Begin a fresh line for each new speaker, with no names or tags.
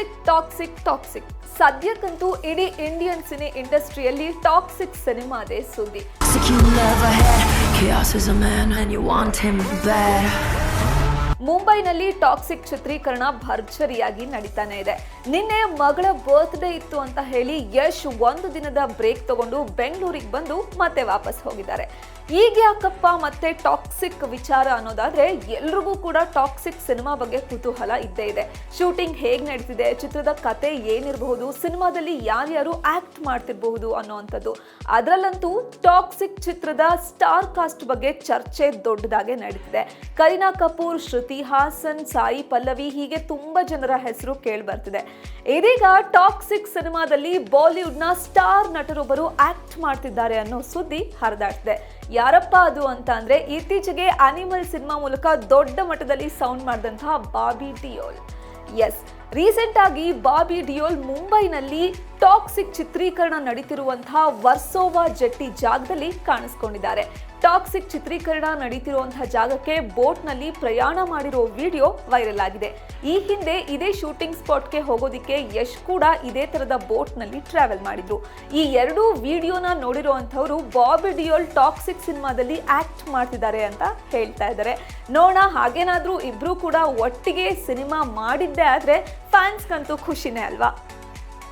Toxic toxic Toxic ಸದ್ಯಕ್ಕಂತೂ ಇಡೀ Indian cine ಇಂಡಸ್ಟ್ರಿಯಲ್ಲಿ ಟಾಕ್ಸಿಕ್ ಸಿನಿಮಾದೇ ಸುದ್ದಿ. ಮುಂಬೈನಲ್ಲಿ ಟಾಕ್ಸಿಕ್ ಚಿತ್ರೀಕರಣ ಭರ್ಜರಿಯಾಗಿ ನಡೀತಾನೆ ಇದೆ. ನಿನ್ನೆ ಮಗಳ ಬರ್ತ್ಡೇ ಇತ್ತು ಅಂತ ಹೇಳಿ ಯಶ್ ಒಂದು ದಿನದ ಬ್ರೇಕ್ ತಗೊಂಡು ಬೆಂಗಳೂರಿಗೆ ಬಂದು ಮತ್ತೆ ವಾಪಸ್ ಹೋಗಿದ್ದಾರೆ. ಈಗ ಯಾಕಪ್ಪ ಮತ್ತೆ ಟಾಕ್ಸಿಕ್ ವಿಚಾರ ಅನ್ನೋದಾದ್ರೆ ಎಲ್ರಿಗೂ ಕೂಡ ಟಾಕ್ಸಿಕ್ ಸಿನಿಮಾ ಬಗ್ಗೆ ಕುತೂಹಲ ಇದ್ದೇ ಇದೆ. ಶೂಟಿಂಗ್ ಹೇಗೆ ನಡೀತಿದೆ, ಚಿತ್ರದ ಕತೆ ಏನಿರಬಹುದು, ಸಿನಿಮಾದಲ್ಲಿ ಯಾರ್ಯಾರು ಆಕ್ಟ್ ಮಾಡ್ತಿರಬಹುದು ಅನ್ನೋವಂಥದ್ದು ಅದರಲ್ಲಂತೂ ಟಾಕ್ಸಿಕ್ ಚಿತ್ರದ ಸ್ಟಾರ್ ಕಾಸ್ಟ್ ಬಗ್ಗೆ ಚರ್ಚೆ ದೊಡ್ಡದಾಗೆ ನಡೀತಿದೆ. ಕರೀನಾ ಕಪೂರ್, ಶ್ರುತಿ ಹಾಸನ್, ಸಾಯಿ ಪಲ್ಲವಿ ಹೀಗೆ ತುಂಬಾ ಜನರ ಹೆಸರು ಕೇಳಿ ಬರ್ತಿದೆ. ಇದೀಗ ಟಾಕ್ಸಿಕ್ ಸಿನಿಮಾದಲ್ಲಿ ಬಾಲಿವುಡ್ನ ಸ್ಟಾರ್ ನಟರೊಬ್ಬರು ಆಕ್ಟ್ ಮಾಡ್ತಿದ್ದಾರೆ ಅನ್ನೋ ಸುದ್ದಿ ಹರಿದಾಡ್ತಿದೆ. ಯಾರಪ್ಪ ಅದು ಅಂತ ಅಂದ್ರೆ ಇತ್ತೀಚೆಗೆ ಅನಿಮಲ್ ಸಿನಿಮಾ ಮೂಲಕ ದೊಡ್ಡ ಮಟ್ಟದಲ್ಲಿ ಸೌಂಡ್ ಮಾಡಿದಂತಹ ಬಾಬಿ ಡಿಯೋಲ್. ಎಸ್ ರೀಸೆಂಟ್ ಆಗಿ ಬಾಬಿ ಡಿಯೋಲ್ ಮುಂಬೈನಲ್ಲಿ ಟಾಕ್ಸಿಕ್ ಚಿತ್ರೀಕರಣ ನಡೀತಿರುವಂತಹ ವರ್ಸೋವಾ ಜಟ್ಟಿ ಜಾಗದಲ್ಲಿ ಕಾಣಿಸ್ಕೊಂಡಿದ್ದಾರೆ. ಟಾಕ್ಸಿಕ್ ಚಿತ್ರೀಕರಣ ನಡೀತಿರುವಂತಹ ಜಾಗಕ್ಕೆ ಬೋಟ್ನಲ್ಲಿ ಪ್ರಯಾಣ ಮಾಡಿರೋ ವಿಡಿಯೋ ವೈರಲ್ ಆಗಿದೆ. ಈ ಹಿಂದೆ ಇದೇ ಶೂಟಿಂಗ್ ಸ್ಪಾಟ್ಗೆ ಹೋಗೋದಿಕ್ಕೆ ಯಶ್ ಕೂಡ ಇದೇ ತರದ ಬೋಟ್ನಲ್ಲಿ ಟ್ರಾವೆಲ್ ಮಾಡಿದ್ರು ಈ ಎರಡೂ ವಿಡಿಯೋನ ನೋಡಿರುವಂಥವ್ರು ಬಾಬಿ ಡಿಯೋಲ್ ಟಾಕ್ಸಿಕ್ ಸಿನಿಮಾದಲ್ಲಿ ಆಕ್ಟ್ ಮಾಡ್ತಿದ್ದಾರೆ ಅಂತ ಹೇಳ್ತಾ ಇದ್ದಾರೆ. ನೋಡೋಣ, ಹಾಗೇನಾದರೂ ಇಬ್ಬರೂ ಕೂಡ ಒಟ್ಟಿಗೆ ಸಿನಿಮಾ ಮಾಡಿದ್ದೇ ಆದ್ರೆ ಫ್ಯಾನ್ಸ್ಗಂತೂ ಖುಷಿನೇ ಅಲ್ವಾ?